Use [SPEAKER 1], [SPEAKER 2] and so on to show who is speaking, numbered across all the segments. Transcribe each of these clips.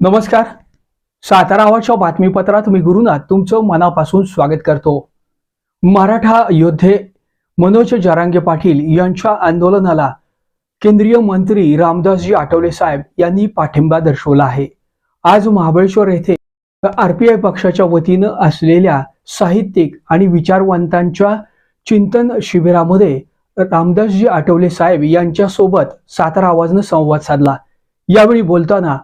[SPEAKER 1] नमस्कार. सातारा आवाजच्या बातमीपत्रात मी गुरुनाथ तुमचं मनापासून स्वागत करतो. मराठा योद्धे मनोज जरांगे पाटील यांच्या आंदोलनाला केंद्रीय मंत्री रामदासजी आठवले साहेब यांनी पाठिंबा दर्शवला आहे. आज महाबळेश्वर येथे आरपीआय पक्षाच्या वतीनं असलेल्या साहित्यिक आणि विचारवंतांच्या चिंतन शिबिरामध्ये रामदासजी आठवले साहेब यांच्यासोबत सातारा आवाजनं संवाद साधला. यावेळी बोलताना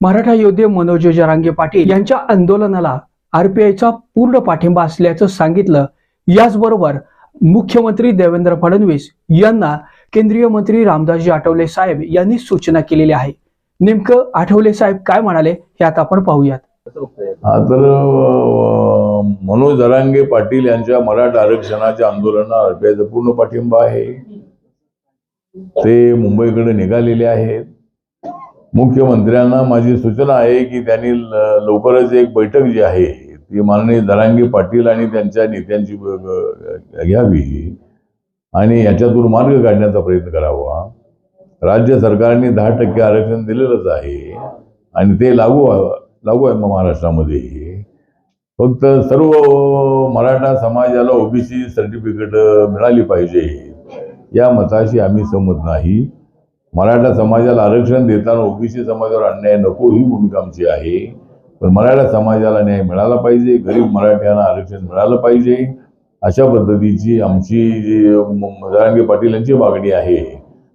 [SPEAKER 1] मराठा योद्धे मनोज जरांगे पाटील यांच्या आंदोलनाला आरपीआयचा पूर्ण पाठिंबा असल्याचं सांगितलं. याचबरोबर मुख्यमंत्री देवेंद्र फडणवीस यांना केंद्रीय मंत्री रामदासजी आठवले साहेब यांनी सूचना केलेली आहे. नेमकं आठवले साहेब काय म्हणाले हे आता आपण पाहूयात.
[SPEAKER 2] तर मनोज जरांगे पाटील यांच्या मराठा आरक्षणाच्या आंदोलनाला आरपीआयचा पूर्ण पाठिंबा आहे. ते मुंबईकडे निघालेले आहेत. मुख्यमंत्र्यांना माझी सूचना आहे की त्यांनी ल- लवकरच एक बैठक जी आहे ती माननीय जरांगे पाटील आणि त्यांच्या नेत्यांची घ्यावी आणि याच्यातून मार्ग काढण्याचा प्रयत्न करावा. राज्य सरकारने दहा टक्के आरक्षण दिलेलंच आहे आणि ते लागू लागू आहे मग महाराष्ट्रामध्ये. फक्त सर्व मराठा समाजाला ओबीसी सर्टिफिकेट मिळाली पाहिजे या मताशी आम्ही सहमत नाही. मराठा समाजाला आरक्षण देताना ओबीसी समाजावर अन्याय नको ही भूमिका आमची आहे. पण मराठा समाजाला न्याय मिळाला पाहिजे गरीब मराठ्यांना आरक्षण मिळालं पाहिजे अशा पद्धतीची आमची जी म- जरांगे पाटील यांची मागणी आहे.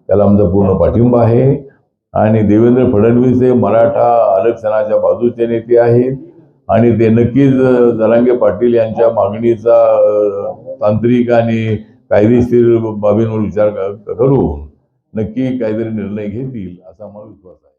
[SPEAKER 2] त्याला आमचा पूर्ण पाठिंबा आहे. आणि देवेंद्र फडणवीस हे मराठा आरक्षणाच्या बाजूचे नेते आहेत. आणि ते नक्कीच जरांगे पाटील यांच्या मागणीचा तांत्रिक आणि कायदेशीर बाबींवर विचार करून नक्की काहीतरी निर्णय घेतील असा मला विश्वास आहे.